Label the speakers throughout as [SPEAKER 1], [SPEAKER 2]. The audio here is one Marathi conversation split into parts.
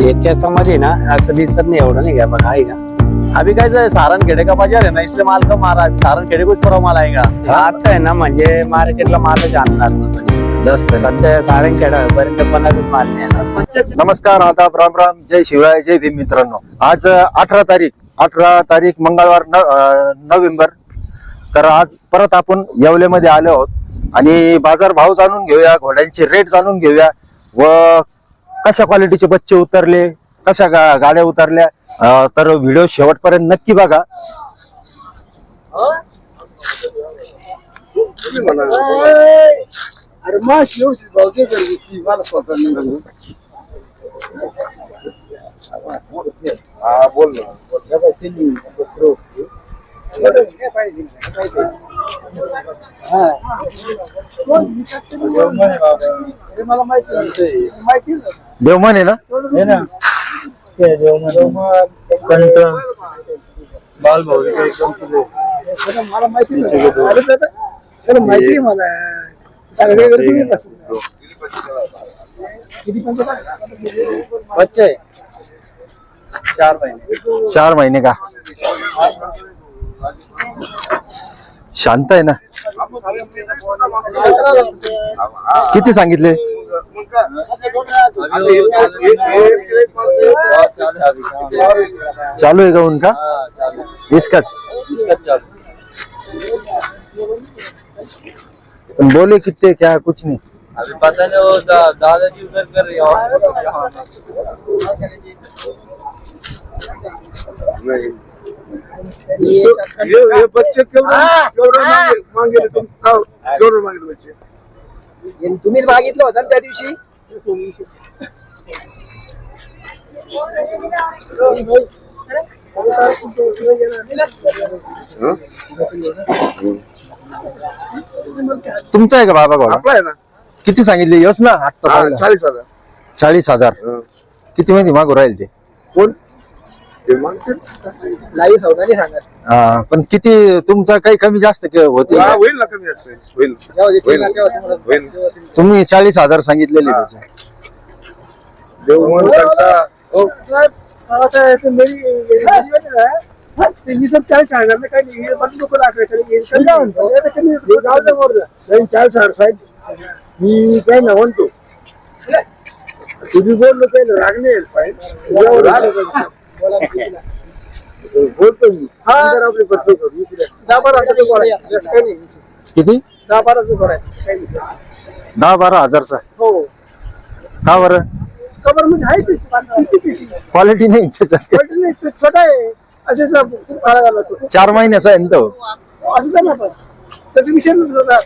[SPEAKER 1] याच्यामध्ये ना असं दिसत नाही एवढं नाही का? बघा आहे का? अभी काय सारण खेड़े का बाजार है ना इसलिए माल कम आ रहा है सारण खेड़े कुछ परवा माल आएगा आता आहे ना म्हणजे मार्केटला मालच आणणार नाही.
[SPEAKER 2] जास्त नाही.
[SPEAKER 1] सध्या सारण खेड्यापर्यंत पन्नास माल नाही येणार.
[SPEAKER 2] नमस्कार आदाब राम राम जय शिवराय जय भीम मित्रांनो. आज अठरा तारीख अठरा तारीख मंगळवार न अं, नोव्हेंबर. तर आज परत आपण येवलेमध्ये आलो आहोत. आणि बाजार भाव जाणून घेऊया घोड्यांचे रेट जाणून घेऊया व कशा क्वालिटीचे बच्चे उतरले कशा गा- गाड्या उतरल्या तर व्हिडिओ शेवटपर्यंत नक्की बघा.
[SPEAKER 3] अरे माशी व्यवस्थित ती मला स्वतः हा बोल ना. त्यांनी बकरं मला माहिती माहिती
[SPEAKER 2] देवमान आहे ना?
[SPEAKER 3] हे ना. ते देवमान. बालभाऊ मला माहिती नव्हतं. अरे दादा, सर माहिती आहे मला. सांगायची गरज नाही. कसं. किती पैसे बच्चे आहे. चार महिने.
[SPEAKER 2] चार महिने का? शांत आहे ना? किती सांगितले? चालू आहे का उनका? इसकाच पण बोले कितने क्या कुछ नहीं।
[SPEAKER 1] अभी पता नहीं वो दा, दादाजी उधर कर रही
[SPEAKER 3] ये ये बच्चे केवढं केवढं मागेल मागेल तुम। का केवढं मागेल बच्चे।
[SPEAKER 1] तुम्हीच मागितलं होतं ना त्या दिवशी?
[SPEAKER 2] तुमचा आहे का बाबा घोडा
[SPEAKER 3] आपला आहे ना.
[SPEAKER 2] किती सांगितले? योच ना? आत्ता
[SPEAKER 3] हा. चाळीस हजार.
[SPEAKER 2] चाळीस हजार. किती माहिती मागू राहील ते?
[SPEAKER 3] कोण? ते
[SPEAKER 1] नाही
[SPEAKER 2] हा, पण किती तुमचा काही कमी जास्त के-
[SPEAKER 3] हा,
[SPEAKER 2] का?
[SPEAKER 3] होईल ना कमी असं होईल. होईल.
[SPEAKER 2] तुम्ही चाळीस हजार सांगितलेले
[SPEAKER 3] हा.
[SPEAKER 2] त्याचे.
[SPEAKER 3] देव मन करता.
[SPEAKER 1] हो.
[SPEAKER 3] चाळीस हजार साहेब. मी काय ना म्हणतो. तुम्ही बोललो काही राग नाही येईल पाहिजे बोलतो मी. नंतर आपली पद्धत करू इकडे.
[SPEAKER 2] किती? दहा बारा हजारचा.
[SPEAKER 1] हो.
[SPEAKER 2] का बरं?
[SPEAKER 1] कबर म्हणजे आहे ते. किती पिशी
[SPEAKER 2] क्वालिटी नाही त्याच्यात.
[SPEAKER 1] छोटा नाही. तो छोटा आहे. असेच खूप खरा झाला तो
[SPEAKER 2] चार महिन्याचा आहे ना तो?
[SPEAKER 1] असं तर ना पण. त्याचा विषय नव्हता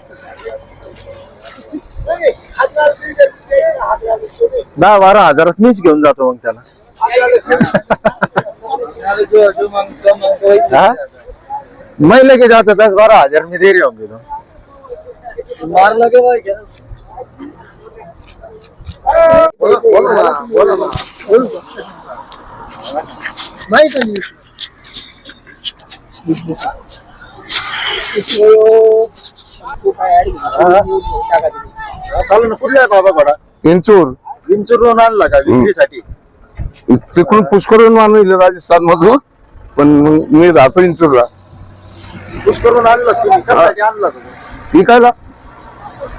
[SPEAKER 2] दहा बारा हजारात मीच घेऊन जातो मग त्याला. हा? मैं लेके जाता दस बारह हजार में दे रहे होंगे तो।
[SPEAKER 1] मार लगे भाई
[SPEAKER 3] बोला बोला ना, बोला ना.
[SPEAKER 1] नहीं चाहिए इसलिए वो आपको काय? ऐड
[SPEAKER 2] चालू ना कुठला आहे बाबा घोडा
[SPEAKER 4] इंचूर।
[SPEAKER 2] विंचूरून आणला का विक्रीसाठी
[SPEAKER 4] तिकडून पुष्करून आणलं राजस्थान मधून पण मग मी राहतो इंचूरला.
[SPEAKER 2] पुष्करून आणला तुम्ही? कशासाठी आणला तुम्ही?
[SPEAKER 4] विकायला.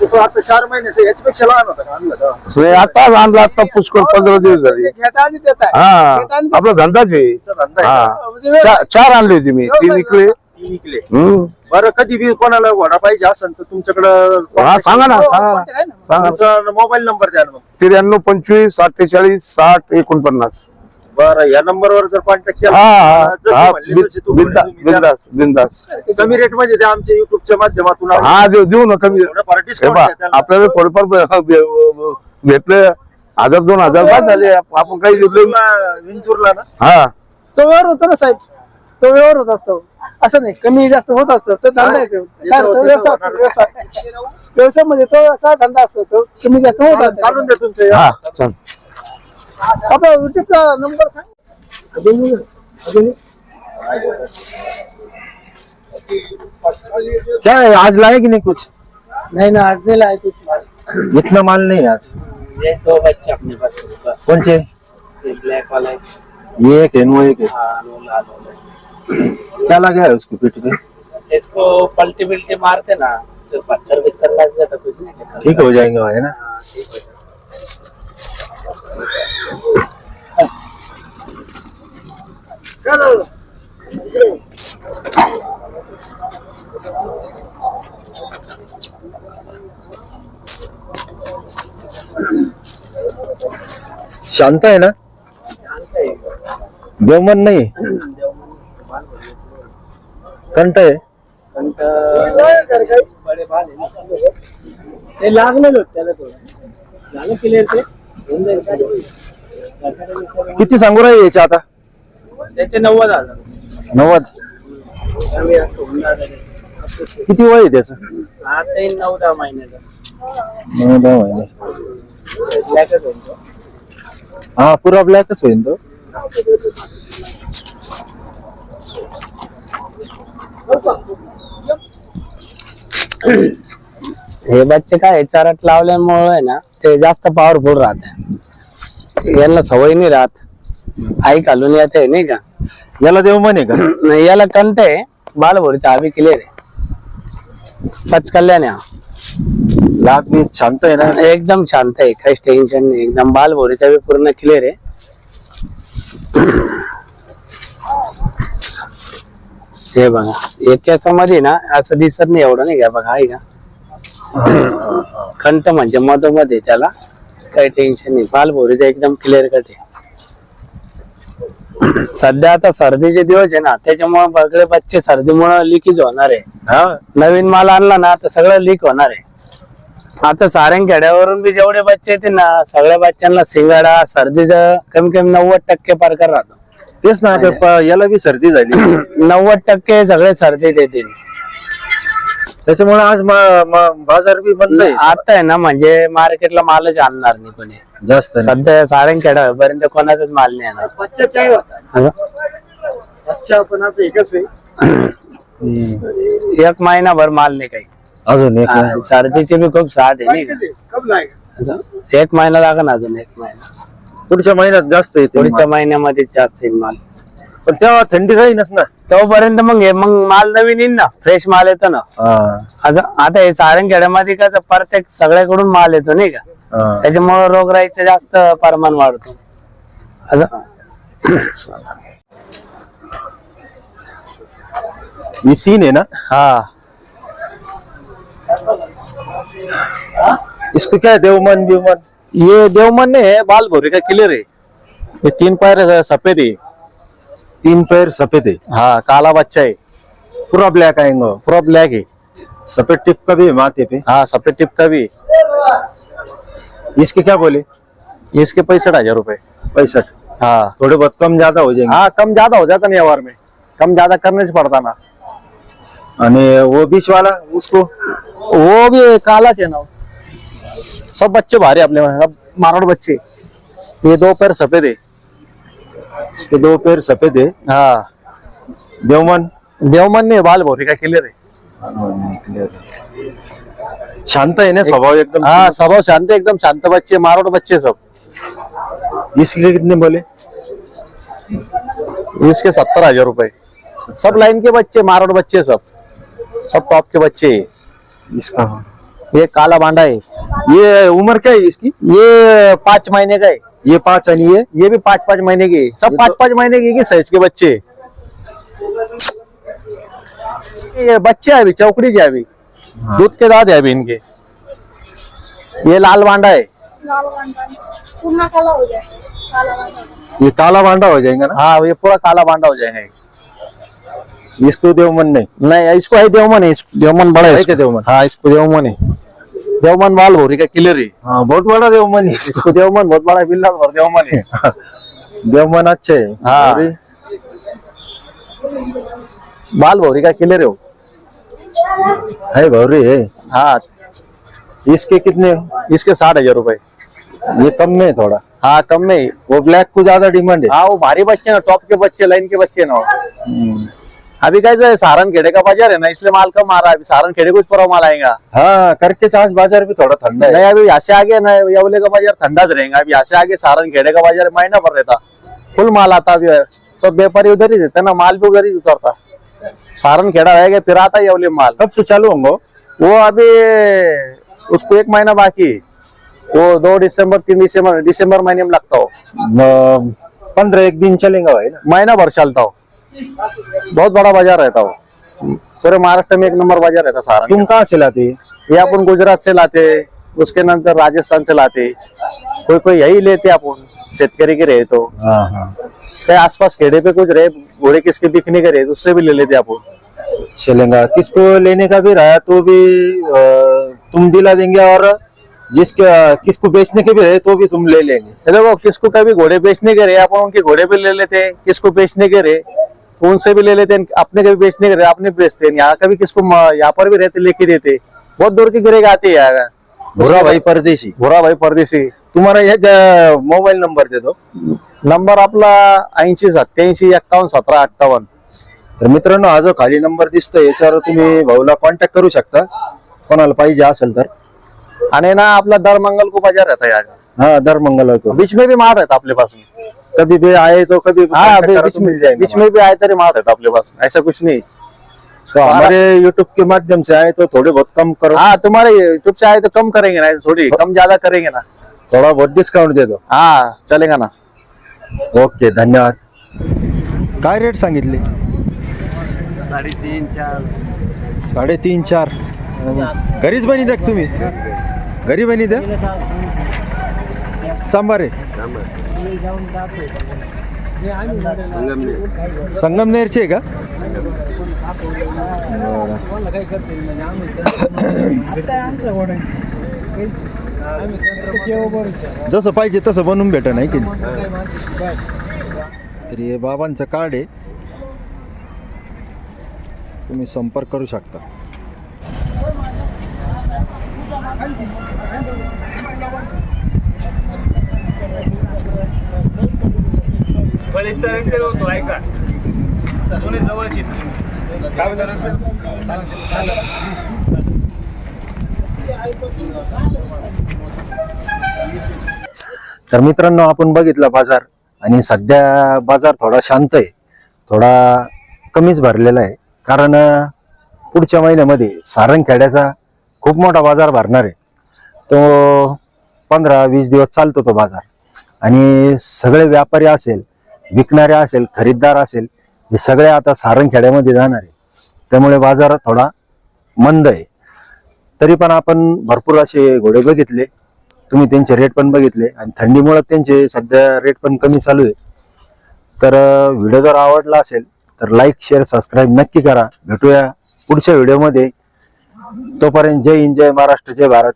[SPEAKER 2] तो आता चार महिन्याचा याच्यापेक्षा लहान होता का आणला का
[SPEAKER 4] हे आता आणला आता पुष्कळ पंधरा दिवस झाले.
[SPEAKER 1] घेता आणि देता
[SPEAKER 4] हा.
[SPEAKER 1] घेता आणि
[SPEAKER 4] आपला धंदाच आहे.
[SPEAKER 2] तुमचा धंदा आहे.
[SPEAKER 4] हा?
[SPEAKER 1] म्हणजे
[SPEAKER 4] चा- चार आणले होते मी. तीन विकले.
[SPEAKER 2] ती विकले. बरं कधी बी कोणाला घोडा पाहिजे असेल तर तुमच्याकडं
[SPEAKER 4] हा सांगा ना सांगा. सांगा.
[SPEAKER 2] तुमचा मोबाईल नंबर द्या ना मग.
[SPEAKER 4] त्र्याण्णव पंचवीस अठ्ठेचाळीस साठ एकोणपन्नास.
[SPEAKER 2] बरं या नंबरवर जर कॉन्टॅक्ट
[SPEAKER 4] हा हा हा. बिंदा-. बिंदास बिंदास
[SPEAKER 2] कमी रेटमध्ये द्या आमच्या युट्यूबच्या माध्यमातून.
[SPEAKER 4] हा देऊ देऊ ना कमी
[SPEAKER 2] थोडंफार
[SPEAKER 4] हे
[SPEAKER 2] discount
[SPEAKER 4] पहा,
[SPEAKER 2] द्या त्याला.
[SPEAKER 4] आपल्याला थोडंफार भेटले. हजार दोन हजार बाद झाले. आपण काही घेतलं
[SPEAKER 2] विंचूरला विंचूरला ना?
[SPEAKER 4] हा.
[SPEAKER 3] तो व्यवहार होतो ना साहेब? तो व्यवहार होत असतो असं नाही कमी जास्त होत असतं तो धंदा तो. काय तो व्यवसाय असतो, व्यवसाय व्यवसायामध्ये तो असा धंदा असतो तो कमी जास्त होत असतो.
[SPEAKER 2] चालून दे तुमचे
[SPEAKER 4] हा चल
[SPEAKER 3] आपला युट्यूबचा नंबर सांग.
[SPEAKER 2] क्या है आज लाए कि नहीं कुछ?
[SPEAKER 3] नाही ना आज नाही लाय कुछ.
[SPEAKER 2] इतना माल नहीं है आज.
[SPEAKER 1] ये दो बच्चे अपने पास बस.
[SPEAKER 2] कौन से
[SPEAKER 1] ये ब्लैक वाला. है
[SPEAKER 2] ये एक है वो एक है.
[SPEAKER 1] हाँ वो लाल वाला है।
[SPEAKER 2] क्या लगा है उसको पीठ पे?
[SPEAKER 1] इसको पलटी बिल्टी मारते ना तो पत्थर बिस्तर लग जाता कुछ नहीं
[SPEAKER 2] ठीक हो जाएँगे है ना? शांत है ना? देवमन नहीं? कंट
[SPEAKER 1] आहे. ते लागलेले होते त्याला थोडं. झालं क्लिअर ते? होऊन जाईल का?
[SPEAKER 2] किती सांगू राहिले याचे आता?
[SPEAKER 1] त्याचे नव्वद हजार.
[SPEAKER 2] नव्वद?
[SPEAKER 1] आम्ही आता होऊन जाणार आहे.
[SPEAKER 2] किती वय आहे त्याचं?
[SPEAKER 1] आता येईल नऊ दहा महिन्याचा.
[SPEAKER 2] नऊ दहा महिने.
[SPEAKER 1] ब्लॅकच होईल तो.
[SPEAKER 2] हा पुरा ब्लॅकच होईल तो.
[SPEAKER 1] हे बच्चे काय चारात लावल्यामुळे आहे ना ते जास्त पॉवरफुल राहत यांना सवय नाही राहत. आई घालून येते नाही का?
[SPEAKER 2] याला देवमन आहे का?
[SPEAKER 1] नाही याला कंट आहे. बालभोरीचा आम्ही क्लिअर आहे. पच कल्याण.
[SPEAKER 2] लाग बी शांत आहे ना?
[SPEAKER 1] एकदम शांत आहे. काहीच टेन्शन नाही. एकदम बालभोरीचा बी पूर्ण क्लिअर आहे. हे बघा. एक मध्ये ना असं दिसत नाही एवढं नाही का? बघा आहे का? कंठ म्हणजे मधोमध आहे त्याला. काही टेन्शन नाही. बालभोरीचा एकदम क्लिअर कट आहे. सध्या आता सर्दीचे दिवस आहे ना त्याच्यामुळे सगळे बच्चे सर्दीमुळे लिकेज होणार आहे. नवीन माल आणला ना तर सगळं लीक होणार आहे. आता सारंगखेड्यावरून बी जेवढे बच्चे येतील ना सगळ्या बच्चांना सिंगाडा सर्दीचं कमी कमी नव्वद टक्के प्रकार राहतो.
[SPEAKER 2] तेच ना आता प- याला बी सर्दी झाली.
[SPEAKER 1] नव्वद टक्के सगळे सर्दीत येतील
[SPEAKER 2] त्याच्यामुळे आज मा- मा- बाजार बी बंद आहे.
[SPEAKER 1] आता आहे ना म्हणजे मार्केटला मालच आणणार नाही कोणी.
[SPEAKER 2] जास्त नाही.
[SPEAKER 1] सध्या सारंगखेड्यापर्यंत कोणाचाच माल नाही येणार.
[SPEAKER 3] बच्चा काय होता?
[SPEAKER 1] असं?
[SPEAKER 3] बच्चा पण आता एकच आहे.
[SPEAKER 1] एक महिनाभर माल नाही काही.
[SPEAKER 2] अजून एक
[SPEAKER 1] हा, सर्दीची बी खूप साथ आहे नाही का?
[SPEAKER 3] कब लाएगा
[SPEAKER 1] असं? एक महिना लागेल अजून एक महिना.
[SPEAKER 2] पुढच्या महिन्यात जास्त येते
[SPEAKER 1] पुढच्या महिन्यामध्ये जास्त येईल माल.
[SPEAKER 2] पण तेव्हा थंडी राहीनच ना.
[SPEAKER 1] तोपर्यंत मग हे मग माल नवीन येईल ना. फ्रेश माल येतो ना.
[SPEAKER 2] हा,
[SPEAKER 1] असं आता हे सारंगखेड्यामध्ये कसं प्रत्येक सगळ्याकडून माल येतो नाही का?
[SPEAKER 2] हा.
[SPEAKER 1] त्याच्यामुळे रोगराईचं जास्त प्रमाण वाढतो.
[SPEAKER 2] ये तीन है ना?
[SPEAKER 1] हा.
[SPEAKER 2] इसको क्या है देवमन विवमन
[SPEAKER 5] ये देवमन है बाल भोरी का क्लियर है। ये तीन पैर सफ़ेद है।
[SPEAKER 2] तीन पैर सफ़ेद है।
[SPEAKER 5] हाँ काला बच्चा है।
[SPEAKER 2] पूरा ब्लैक आएँगे
[SPEAKER 5] पूरा ब्लैक है।
[SPEAKER 2] सफ़ेद टिप का भी है माथे पे।
[SPEAKER 5] हाँ सफ़ेद टिप का भी
[SPEAKER 2] इसके क्या बोले?
[SPEAKER 5] इसके पैंसठ हज़ार रुपए।
[SPEAKER 2] पैंसठ।
[SPEAKER 5] हाँ।
[SPEAKER 2] थोड़े बहुत कम ज़्यादा हो जाएँगे।
[SPEAKER 5] हाँ कम ज़्यादा हो जाता नहीं व्यवहार में। कम ज़्यादा करने से पड़ता ना।
[SPEAKER 2] आणि वो बीच वाला उसको?
[SPEAKER 5] वो भी काला है ना। सब बच्चे भारी अपने सब मारवाड़ बच्चे। ये दो पैर सफ़ेद है।
[SPEAKER 2] इसके दो पैर सफ़ेद है।
[SPEAKER 5] हाँ।
[SPEAKER 2] देवमन।
[SPEAKER 5] देवमन ने बाल भोरी का क्लियर है?
[SPEAKER 2] शांत है ना स्वभाव एकदम
[SPEAKER 5] हाँ स्वभाव शांत है, एकदम शांत बच्चे मारवाड़ बच्चे सब।
[SPEAKER 2] इसके कितने बोले?
[SPEAKER 5] इसके सत्तर हज़ार रुपए। सब लाइन के बच्चे मारवाड़ बच्चे सब। सब टॉप के बच्चे।
[SPEAKER 2] इसका।
[SPEAKER 5] ये काला बांडा है।
[SPEAKER 2] ये उम्र क्या है इसकी?
[SPEAKER 5] ये पाँच महीने का है।
[SPEAKER 2] ये पाँच आणि ये?
[SPEAKER 5] ये भी पाँच पाँच महीने की हैं। सब
[SPEAKER 2] ये
[SPEAKER 5] पाँच
[SPEAKER 2] तो-
[SPEAKER 5] पाँच महीने के साइज़ के बच्चे? ये बच्चे हैं अभी चौकड़ी के अभी। दूध के दाद है अभी इनके। ये लाल बांडा है।
[SPEAKER 6] काला हो जाए।
[SPEAKER 2] ये काला बांडा हो जाएगा ना?
[SPEAKER 5] हाँ ये पूरा काला बांडा हो जाएगा।
[SPEAKER 2] इसको देवमन नहीं।
[SPEAKER 5] नहीं इसको है देवमन है देवमन बड़ा है
[SPEAKER 2] है देवमन?
[SPEAKER 5] हाँ इसको देवमन है। देवमन बाल भोरी का क्लियर है
[SPEAKER 2] हाँ बहुत बड़ा देवमन है इसको
[SPEAKER 5] देवमन बहुत बड़ा बिल्ला भर देवमन है
[SPEAKER 2] देवमन अच्छे है.
[SPEAKER 5] हाँ। बाल भौरी का किले रे हो.
[SPEAKER 2] है भौरी है
[SPEAKER 5] हाँ.
[SPEAKER 2] इसके कितने
[SPEAKER 5] इसके साठ हज़ार रुपए
[SPEAKER 2] ये कम में है थोड़ा?
[SPEAKER 5] हाँ कम में
[SPEAKER 2] वो ब्लैक को ज़्यादा डिमांड है।
[SPEAKER 5] हाँ वो भारी बच्चे ना टॉप के बच्चे लाइन के बच्चे ना अभी कैसे है, सारन खेड़े का बाजार है ना? इसलिए माल कम आ रहा है। अभी सारन खेड़े को परवा माल आएगा।
[SPEAKER 2] हाँ करके आज बाजार भी थोड़ा ठंडा है।
[SPEAKER 5] नहीं अभी यहाँ से आगे ना यवले का बाजार ठंडा रहेगा। अभी यहाँ से आगे सारन खेड़े का बाजार महीना भर रहता। फुल माल आता अभी सब व्यापारी उधर ही देते ना माल भी उधर ही उतरता। सारन खेड़ा रहेगा फिर आता यवले माल।
[SPEAKER 2] कब से चालू होंगे? वो?
[SPEAKER 5] अभी उसको एक महीना बाकी। वो दो दिसंबर तीन दिसंबर दिसंबर महीने में लगता हो।
[SPEAKER 2] पंद्रह एक दिन चलेगा भाई ना?
[SPEAKER 5] महीना भर चलता हो। बहुत बड़ा बाज़ार रहता वो। पूरे महाराष्ट्र में एक नंबर बाज़ार रहता सारा।
[SPEAKER 2] तुम कहाँ से लाते?
[SPEAKER 5] ये अपन गुजरात से लाते उसके नंतर राजस्थान से लाते। कोई कोई यही लेते अपन शेतकरी के रहे तो
[SPEAKER 2] हाँ हाँ।
[SPEAKER 5] कहीं आसपास खेड़े पे कुछ रहे घोड़े किसके बिकने के रहे तो उससे भी ले लेते अपन
[SPEAKER 2] चलेगा। किसको लेने का भी रहा तो भी अ, तुम दिला देंगे और जिसके किसको बेचने के भी रहे तो भी तुम ले लेंगे।
[SPEAKER 5] देखो किसको कभी घोड़े बेचने के रहे अपन उनके घोड़े पे ले लेते किसको बेचने के रहे। तो उनसे भी ले लेते हैं अपने कभी बेचने के अपने बेचते हैं यहाँ कभी किसको यहाँ पर भी रहते लेके देते बहुत दूर के गिरेगा आते हैं यहाँ
[SPEAKER 2] भूरा भाई परदेशी।
[SPEAKER 5] भोरा भाई परदेशी।
[SPEAKER 2] तुम्हारा एक अ, मोबाईल नंबर देतो
[SPEAKER 5] नंबर आपला ऐंशी सत्याऐंशी एक्कावन्न सतरा अठ्ठावन्न।
[SPEAKER 2] तर मित्रांनो हा जो खाली नंबर दिसतोय याच्यावर तुम्ही भाऊला कॉन्टॅक्ट करू शकता. कोणाला पाहिजे असेल तर.
[SPEAKER 5] आणि ना आपला दर मंगल को बाजार रहता है का
[SPEAKER 2] हाँ दर मंगलवार को
[SPEAKER 5] बीच में भी माल रहता अपने पास में
[SPEAKER 2] कभी भी आए तो कभी
[SPEAKER 5] हाँ बीच
[SPEAKER 2] मिल जाएगा
[SPEAKER 5] बीच में भी आए तरी माल रहता अपने पास ऐसा कुछ नहीं.
[SPEAKER 2] तो हमारे यूट्यूब के माध्यम से आए तो थोड़े बहुत कम करो.
[SPEAKER 5] हाँ तुम्हारे यूट्यूब से आए तो कम करेंगे ना थोड़ी कम ज़्यादा करेंगे ना.
[SPEAKER 2] थोड़ा बहुत डिस्काउंट दे दो.
[SPEAKER 5] हाँ चलेगा ना.
[SPEAKER 2] ओके धन्यवाद. काय रेट सांगितले?
[SPEAKER 1] साडेतीन चार.
[SPEAKER 2] साडेतीन चार. घरीच बनी द्या का तुम्ही? घरी बनी द्या चांबारे संगमनेरचे आहे का? जसं पाहिजे तसं बनवून भेट नाही की तरी हे बाबांचं कार्ड आहे. तुम्ही संपर्क करू शकता.
[SPEAKER 1] होतो ऐका कोणी जवळची
[SPEAKER 2] तर मित्रांनो आपण बघितला बाजार आणि सध्या बाजार थोडा शांत आहे. थोडा कमीच भरलेला आहे. कारण पुढच्या महिन्यामध्ये सारंगखेड्याचा खूप मोठा बाजार भरणार आहे. तो पंधरा वीस दिवस चालतो तो बाजार. आणि सगळे व्यापारी असेल विकणारे असेल खरीददार असेल हे सगळे आता सारंगखेड्यामध्ये जाणार आहे. त्यामुळे बाजार थोडा मंद आहे. तरी पण आपण भरपूर असे घोडे बघितले. तुम्ही त्यांचे रेट पण बघितले आणि थंडीमुळे त्यांचे सध्या रेट पण कमी चालू आहे. तर व्हिडिओ जर आवडला असेल तर लाईक शेअर सबस्क्राईब नक्की करा. भेटूया पुढच्या व्हिडिओमध्ये तोपर्यंत जय हिंद जय महाराष्ट्र जय भारत.